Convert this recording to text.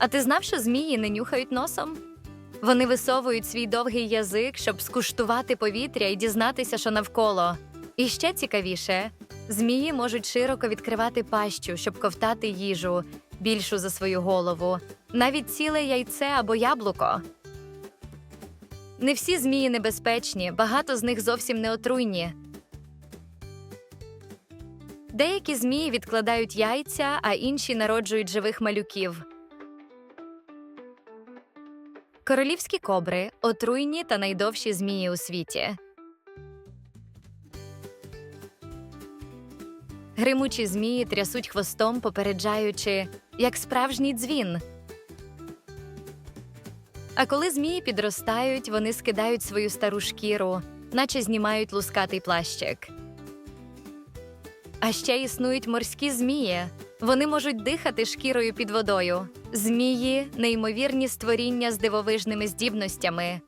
А ти знав, що змії не нюхають носом? Вони висовують свій довгий язик, щоб скуштувати повітря і дізнатися, що навколо. І ще цікавіше, змії можуть широко відкривати пащу, щоб ковтати їжу, більшу за свою голову, навіть ціле яйце або яблуко. Не всі змії небезпечні, багато з них зовсім не отруйні. Деякі змії відкладають яйця, а інші народжують живих малюків. Королівські кобри отруйні та найдовші змії у світі. Гримучі змії трясуть хвостом, попереджаючи, як справжній дзвін. А коли змії підростають, вони скидають свою стару шкіру, наче знімають лускатий плащик. А ще існують морські змії. Вони можуть дихати шкірою під водою. Змії неймовірні створіння з дивовижними здібностями.